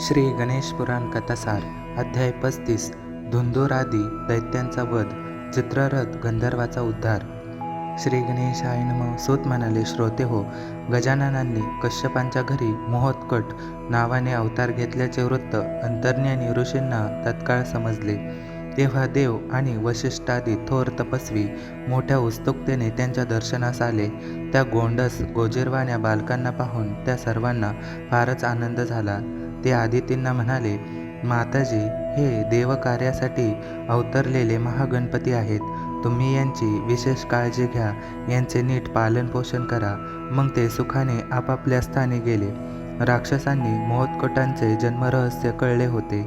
श्री गणेश पुराण कथासार अध्याय पस्तीस धुंदोरादी दैत्यांचा वध चित्ररथ गंधर्वाचा उद्धार. श्री गणेशाय नम. सूत म्हणाले श्रोते हो गजाननांनी कश्यपांच्या घरी मोहोत्कट नावाने अवतार घेतल्याचे वृत्त अंतर्ज्ञानी ऋषींना तत्काळ समजले. तेव्हा देव आणि वशिष्ठादी थोर तपस्वी मोठ्या उत्सुकतेने त्यांच्या दर्शनास आले. त्या गोंडस गोजिरवाण्या बालकांना पाहून त्या सर्वांना फारच आनंद झाला. ते आदितींना म्हणाले माताजी हे देवकार्यासाठी अवतरलेले महागणपती आहेत. तुम्ही यांची विशेष काळजी घ्या. यांचे नीट पालनपोषण करा. मग ते सुखाने आपापल्या स्थानी गेले. राक्षसांनी मोहत्कटांचे जन्मरहस्य कळले होते.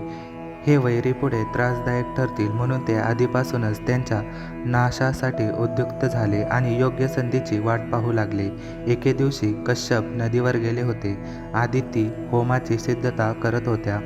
हे वैरी पुढे त्रासदायक ठरतील म्हणून ते आधीपासूनच त्यांच्या नाशासाठी उद्युक्त झाले आणि योग्य संधीची वाट पाहू लागले. एके दिवशी कश्यप नदीवर गेले होते. आदिती होमाची सिद्धता करत होत्या.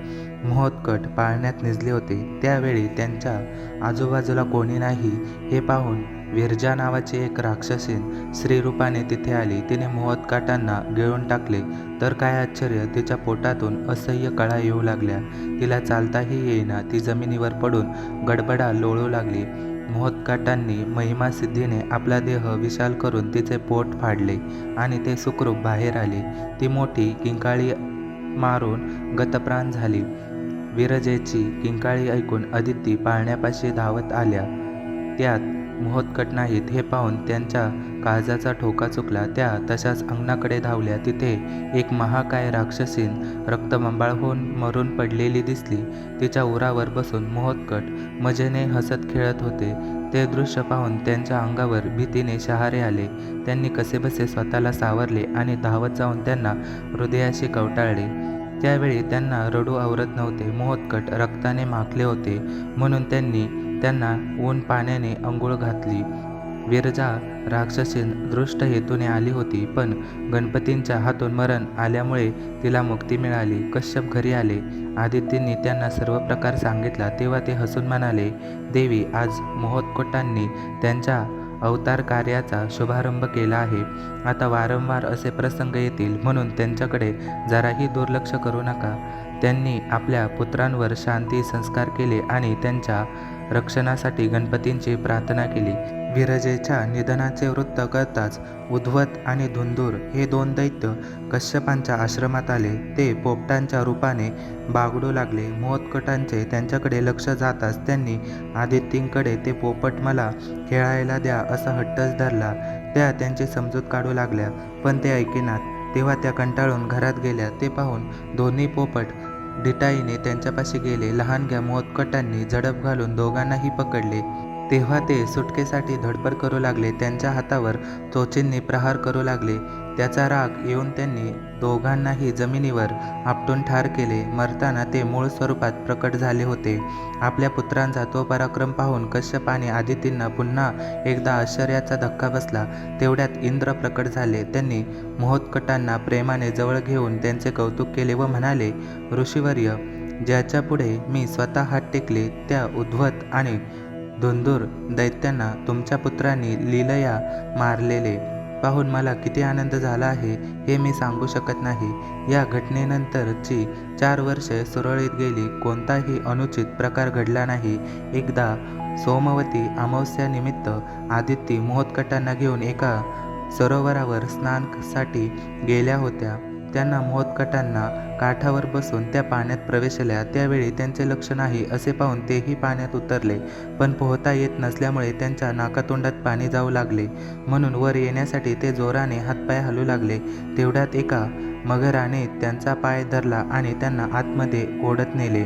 मोहतकट पाळण्यात निजले होते. त्यावेळी त्यांच्या आजूबाजूला कोणी नाही हे पाहून विरजा नावाची एक राक्षसीन स्त्रीरूपाने तिथे आली. तिने मोहत्काटांना गिळून टाकले. तर काय आश्चर्य तिच्या पोटातून असह्य कळा येऊ लागल्या. तिला चालताही येईना ती जमिनीवर पडून गडबडा लोळू लागली. मोहतकाटांनी महिमा सिद्धीने आपला देह विशाल करून तिचे पोट फाडले आणि ते सुखरूप बाहेर आले. ती मोठी किंकाळी मारून गतप्राण झाली. विरजेची किंकाळी ऐकून अदिती पाळण्यापाशी धावत आल्या. त्यात मोहोत्कट नाहीत हे पाहून त्यांच्या काळजाचा ठोका चुकला. त्या तशाच अंगणाकडे धावल्या. तिथे एक महाकाय राक्षसीन रक्तबंबाळ होऊन मरून पडलेली दिसली. तिच्या उरावर बसून मोहोत्कट मजेने हसत खेळत होते. ते दृश्य पाहून त्यांच्या अंगावर भीतीने शहारे आले. त्यांनी कसेबसे स्वतःला सावरले आणि धावत जाऊन त्यांना हृदयाशी कवटाळले. त्यावेळी त्यांना रडू आवरत नव्हते मोहतकट रक्ताने माखले होते म्हणून त्यांनी त्यांना ऊन पाण्याने अंघोळ घातली. विरजा राक्षसीन दृष्ट हेतूने आली होती पण गणपतींच्या हातून मरण आल्यामुळे तिला मुक्ती मिळाली. कश्यप घरी आले. आदित्यंनी त्यांना सर्व प्रकार सांगितला तेव्हा ते हसून म्हणाले देवी आज मोहोत्कोटांनी त्यांच्या अवतार कार्याचा शुभारंभ केला आहे. आता वारंवार असे प्रसंग येतील म्हणून त्यांच्याकडे जराही दुर्लक्ष करू नका. त्यांनी आपल्या पुत्रांवर शांती संस्कार केले आणि त्यांच्या रक्षणासाठी गणपतींची प्रार्थना केली. विरजेच्या निधनाचे वृत्त कळताच उद्धवत आणि धुंदूर हे दोन दैत्य कश्यपांच्या आश्रमात आले. ते पोपटांच्या रूपाने बागडू लागले. मोहतकटांचे त्यांच्याकडे लक्ष जाताच त्यांनी आदित्यंकडे ते पोपट मला खेळायला द्या असा हट्टच धरला. त्या त्यांची समजूत काढू लागल्या. पण ते ऐकेनात तेव्हा त्या कंटाळून घरात गेल्या. ते पाहून दोन्ही पोपट डिटाईने त्यांच्यापाशी गेले. लहानग्या मोदकटांनी झडप घालून दोघांनाही पकडले. तेव्हा ते सुटकेसाठी धडपड करू लागले. त्यांच्या हातावर चोचींनी प्रहार करू लागले. त्याचा राग येऊन त्यांनी दोघांनाही जमिनीवर आपटून ठार केले. मरताना ते मूळ स्वरूपात प्रकट झाले होते. आपल्या पुत्रांचा तो पराक्रम पाहून कश्यप आणि आदितींना पुन्हा एकदा आश्चर्याचा धक्का बसला. तेवढ्यात इंद्र प्रकट झाले. त्यांनी मोहोत्कटांना प्रेमाने जवळ घेऊन त्यांचे कौतुक केले व म्हणाले ऋषीवर्य ज्याच्या पुढे मी स्वतः हात टेकले त्या उद्धवत आणि धुंदूर दैत्यांना तुमच्या पुत्रांनी लीलया मारलेले पाहून मला किती आनंद झाला आहे हे मी सांगू शकत नाही. या घटनेनंतरची चार वर्षे सुरळीत गेली कोणताही अनुचित प्रकार घडला नाही. एकदा सोमवती अमावस्यानिमित्त आदित्य मोहतकटांना घेऊन एका सरोवरावर स्नानसाठी गेल्या होत्या. त्यांना मोदकटांना काठावर बसून त्या पाण्यात प्रवेशल्या. त्यावेळी त्यांचे लक्ष नाही असे पाहून तेही पाण्यात उतरले. पण पोहता येत नसल्यामुळे त्यांच्या नाकातोंडात पाणी जाऊ लागले. म्हणून वर येण्यासाठी ते जोराने हातपाय हलू लागले. तेवढ्यात एका मगराने त्यांचा पाय धरला आणि त्यांना आतमध्ये ओढत नेले.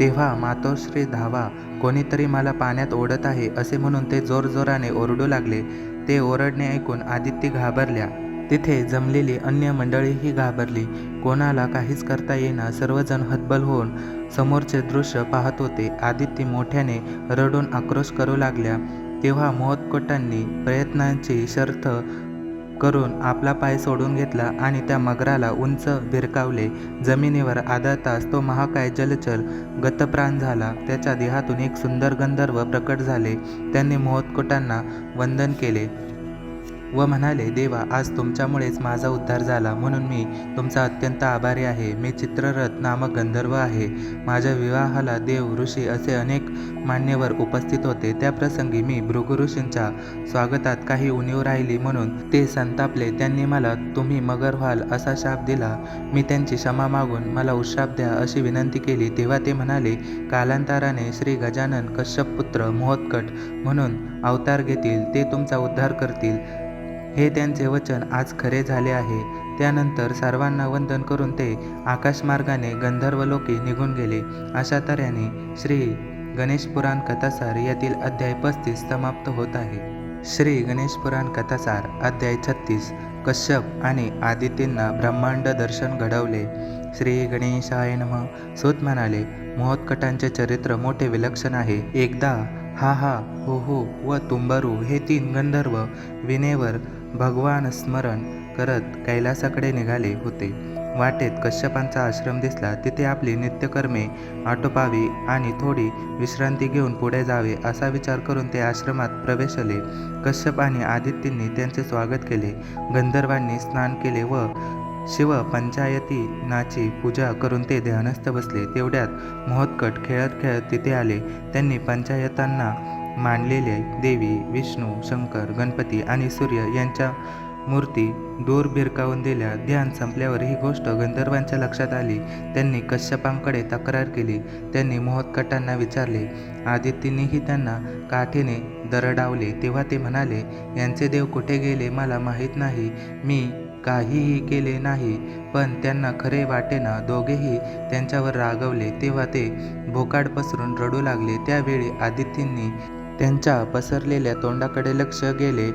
तेव्हा मातोश्री धावा कोणीतरी मला पाण्यात ओढत आहे असे म्हणून ते जोरजोराने ओरडू लागले. ते ओरडणे ऐकून आदित्य घाबरल्या. तिथे जमलेली अन्य मंडळीही घाबरली. कोणाला काहीच करता येईना. सर्वजण हतबल होऊन समोरचे दृश्य पाहत होते. आदित्य मोठ्याने रडून आक्रोश करू लागल्या. तेव्हा मोहतकोटांनी प्रयत्नांची शर्थ करून आपला पाय सोडून घेतला आणि त्या मगराला उंच भिरकावले. जमिनीवर आदळताच तो महाकाय जलचर गतप्राण झाला. त्याच्या देहातून एक सुंदर गंधर्व प्रकट झाले. त्यांनी मोहतकोटांना वंदन केले. व म्हणाले देवा आज तुमच्यामुळेच माझा उद्धार झाला. म्हणून मी तुमचा अत्यंत आभारी आहे. मी चित्ररथ नामक गंधर्व आहे. माझ्या विवाहाला देव ऋषी असे अनेक मान्यवर उपस्थित होते. त्या प्रसंगी मी भृगुऋषींच्या स्वागतात काही उणीव राहिली. म्हणून ते संतापले. त्यांनी मला तुम्ही मगर व्हाल असा शाप दिला. मी त्यांची क्षमा मागून मला उशाप द्या अशी विनंती केली तेव्हा ते म्हणाले कालांतराने श्री गजानन कश्यप पुत्र मोहोत्कट म्हणून अवतार घेतील. ते तुमचा उद्धार करतील. हे त्यांचे वचन आज खरे झाले आहे. त्यानंतर सर्वांना वंदन करून ते आकाशमार्गाने गंधर्वलोकी निघून गेले. अशा तऱ्हेने श्री गणेश पुराण कथासार यातील अध्याय पस्तीस समाप्त होत आहे. श्री गणेश पुराण कथासार अध्याय छत्तीस कश्यप आणि आदित्यंना ब्रह्मांड दर्शन घडवले. श्री गणेशाय नम. सूत म्हणाले महोत्कटांचे चरित्र मोठे विलक्षण आहे. एकदा हा हा हो हो व तुंबरू हे तीन गंधर्व विनेवर भगवान स्मरण करत कैलासाकडे निघाले होते. वाटेत कश्यपांचा आश्रम दिसला. तिथे आपली नित्यकर्मे आटोपावी आणि थोडी विश्रांती घेऊन पुढे जावे असा विचार करून ते आश्रमात प्रवेशले. कश्यप आणि आदित्यंनी त्यांचे स्वागत केले. गंधर्वांनी स्नान केले व शिव पंचायती नाची पूजा करून ते ध्यानस्थ बसले. तेवढ्यात मोहतकट खेळत खेळत तिथे आले. त्यांनी पंचायतांना मांडलेले देवी विष्णू शंकर गणपती आणि सूर्य यांच्या मूर्ती दूर भिरकावून दिल्या. ध्यान संपल्यावर ही गोष्ट गंधर्वांच्या लक्षात आली. त्यांनी कश्यपांकडे तक्रार केली. त्यांनी मोहतकटांना विचारले. आदित्यनेही त्यांना काठीने दरडावले. तेव्हा ते म्हणाले यांचे देव कुठे गेले मला माहीत नाही. मी काहीही केले नाही. पण त्यांना खरे वाटेना दोघेही त्यांच्यावर रागवले. तेव्हा ते भोकाड पसरून रडू लागले. त्यावेळी आदित्यंनी त्यांच्या पसरलेल्या तोंडाकडे लक्ष गेले.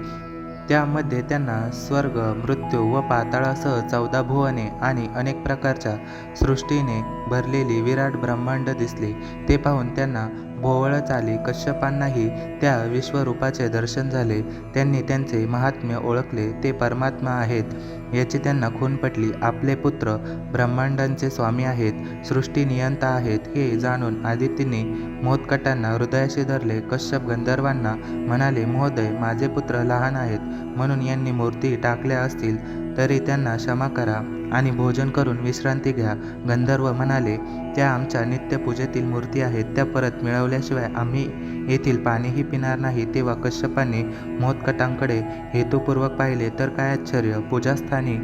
त्यामध्ये त्यांना स्वर्ग मृत्यू व पाताळासह चौदा भुवने आणि अनेक प्रकारच्या सृष्टीने भरलेली विराट ब्रह्मांड दिसले. ते पाहून त्यांना भोवळच आली. कश्यपांनाही त्या विश्वरूपाचे दर्शन झाले. त्यांनी त्यांचे महात्म्य ओळखले. ते परमात्मा आहेत याची त्यांना खून पटली. आपले पुत्र ब्रह्मांडांचे स्वामी आहेत सृष्टी नियंता आहेत हे जाणून आदित्यने मोदकटांना हृदयाशी धरले. कश्यप गंधर्वांना म्हणाले महोदय माझे पुत्र लहान आहेत म्हणून यांनी मूर्ती टाकल्या असतील तरी त्यांना क्षमा करा. आणि भोजन करून विश्रांती घ्या. गंधर्व म्हणाले त्या आमच्या नित्यपूजेतील मूर्ती आहेत. त्या परत मिळवल्याशिवाय आम्ही येथील पाणीही पिणार नाही. तेव्हा कश्यपाने मोदकटांकडे हेतुपूर्वक पाहिले तर काय आश्चर्य! पूजास्थानी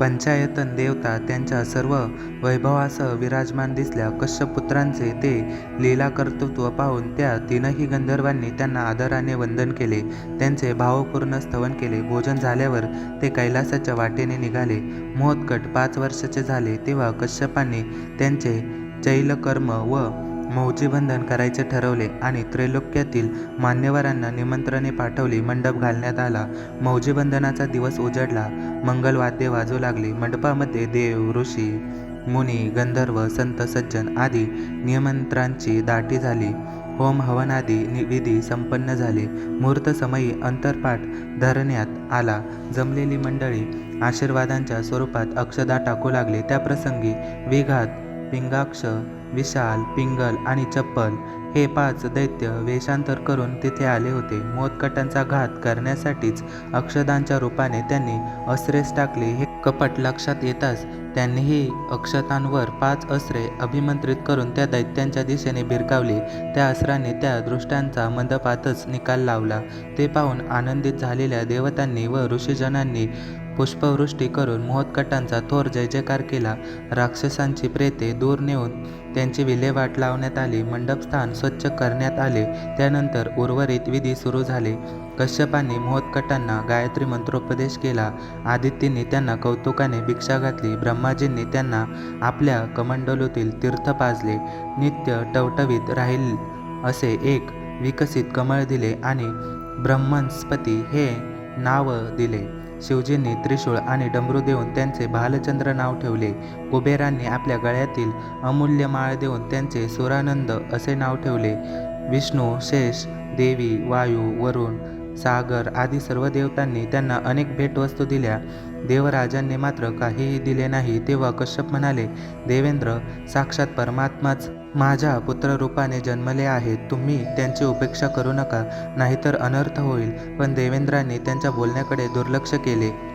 पंचायतन देवता त्यांच्या सर्व वैभवासह विराजमान दिसल्या कश्यपुत्रांचे ते लीला कर्तृत्व पाहून त्या तीनही गंधर्वांनी त्यांना आदराने वंदन केले. त्यांचे भावपूर्ण स्तवन केले. भोजन झाल्यावर ते कैलासाच्या वाटेने निघाले. मोहतकट पाच वर्षाचे झाले तेव्हा कश्यपांनी त्यांचे चैलकर्म व मौजीबंधन करायचे ठरवले आणि त्रैलोक्यातील मान्यवरांना निमंत्रणे पाठवली. मंडप घालण्यात आला. मौजीबंधनाचा दिवस उजडला. मंगलवाद्ये वाजू लागली. मंडपामध्ये देव ऋषी मुनी गंधर्व संत सज्जन आदी निमंत्रांची दाटी झाली. होम हवनादी नि- विधी संपन्न झाले. मुहूर्त समयी अंतरपाठ धरण्यात आला. जमलेली मंडळी आशीर्वादांच्या स्वरूपात अक्षदा टाकू लागले. त्या प्रसंगी विघात पिंगाक्ष विशाल पिंगल आणि चप्पल हे पाच दैत्य वेषांतर करून तिथे आले होते. मोदकटांचा घात करण्यासाठीच अक्षदांच्या रूपाने त्यांनी अस्त्रेस टाकले. हे कपट लक्षात येताच त्यांनीही अक्षतांवर पाच अस्त्रे अभिमंत्रित करून त्या दैत्यांच्या दिशेने भिरकावली त्या अस्त्रांनी त्या दृष्टांचा मंदपातच निकाल लावला. ते पाहून आनंदित झालेल्या देवतांनी व ऋषीजनांनी पुष्पवृष्टी करून मोहत्कटांचा थोर जय जयकार केला. राक्षसांची प्रेते दूर नेऊन त्यांची विल्हेवाट लावण्यात आली मंडपस्थान स्वच्छ करण्यात आले त्यानंतर उर्वरित विधी सुरू झाले. कश्यपांनी मोहत्कटांना गायत्री मंत्रोपदेश केला. आदित्यंनी त्यांना कौतुकाने भिक्षा घातली. ब्रह्माजींनी त्यांना आपल्या कमंडलूतील तीर्थ पाजले. नित्य टवटवीत राहील असे एक विकसित कमळ दिले आणि ब्रह्मस्पती हे नाव दिले. शिवजींनी त्रिशूळ आणि डमरू देऊन त्यांचे भालचंद्र नाव ठेवले. कुबेरांनी आपल्या गळ्यातील अमूल्य माळ देऊन त्यांचे सुरानंद असे नाव ठेवले. विष्णू शेष देवी वायू वरुण सागर आदी सर्व देवतांनी त्यांना अनेक भेटवस्तू दिल्या. देवराजांनी मात्र काहीही दिले नाही तेव्हा कश्यप म्हणाले देवेंद्र साक्षात परमात्माच माझ्या पुत्ररूपाने जन्मले आहेत. तुम्ही त्यांची उपेक्षा करू नका नाहीतर अनर्थ होईल. पण देवेंद्रांनी त्यांच्या बोलण्याकडे दुर्लक्ष केले.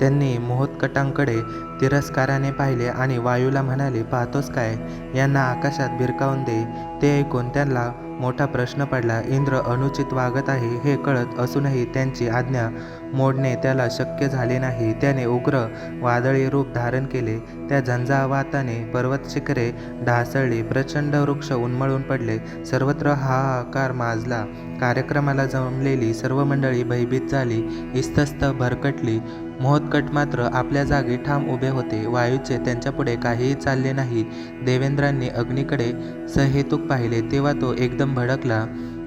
त्यांनी मोहोत्कटांकडे तिरस्काराने पाहिले आणि वायूला म्हणाले पाहतोस काय? यांना आकाशात भिरकावून दे. ते ऐकून त्यांना मोठा प्रश्न पडला इंद्र अनुचित वागत आहे हे कळत असूनही त्यांची आज्ञा मोडणे त्याला शक्य झाले नाही. त्याने उग्र वादळी रूप धारण केले त्या झंझावाताने पर्वत शिखरे ढासळली प्रचंड वृक्ष उन्मळून पडले सर्वत्र हाहाकार माजला कार्यक्रमाला जमलेली सर्व मंडळी भयभीत झाली इस्तस्त भरकटली मोहतकट मात्र आपल्या जागी ठाम उभे होते. वायूचे त्यांच्यापुढे काहीही चालले नाही. देवेंद्रांनी अग्नीकडे सहेतुक पाहिले. तेव्हा तो एकदम भडकला.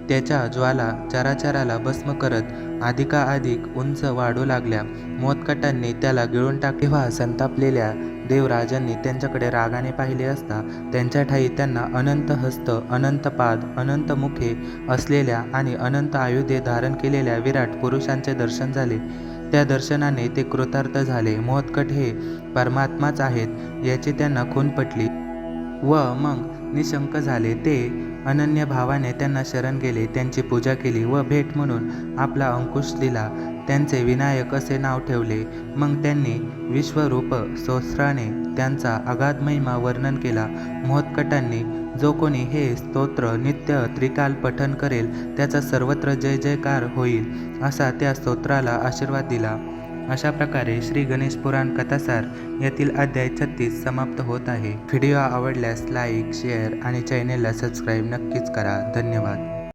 त्याच्या ज्वाला चराचराला भस्म करत अधिकाधिक उंच वाढू लागल्या. मोतकटांनी त्याला गिळून टाक तेव्हा संतापलेल्या देवराजांनी त्यांच्याकडे रागाने पाहिले असता त्यांच्या ठाई त्यांना अनंत हस्त अनंत पाद अनंत मुखे असलेल्या आणि अनंत आयुधे धारण केलेल्या विराट पुरुषांचे दर्शन झाले. त्या दर्शनाने ते कृतार्थ झाले. मोहत्कट हे परमात्माच आहेत याची त्यांना खून पटली. व मग निशंक झाले. ते अनन्य भावाने त्यांना शरण गेले त्यांची पूजा केली व भेट म्हणून आपला अंकुश दिला. त्यांचे विनायक असे नाव ठेवले. मग त्यांनी विश्वरूप स्तोत्राने त्यांचा अगाध महिमा वर्णन केला. मोहत्कटांनी जो कोणी हे स्तोत्र नित्य त्रिकाल पठन करेल त्याचा सर्वत्र जय जयकार होईल असा त्या स्तोत्राला आशीर्वाद दिला. अशा प्रकारे श्री गणेश पुराण कथासार यातील अध्याय छत्तीस समाप्त होत आहे. व्हिडिओ आवडल्यास लाईक शेअर आणि चॅनेलला सबस्क्राईब नक्कीच करा. धन्यवाद.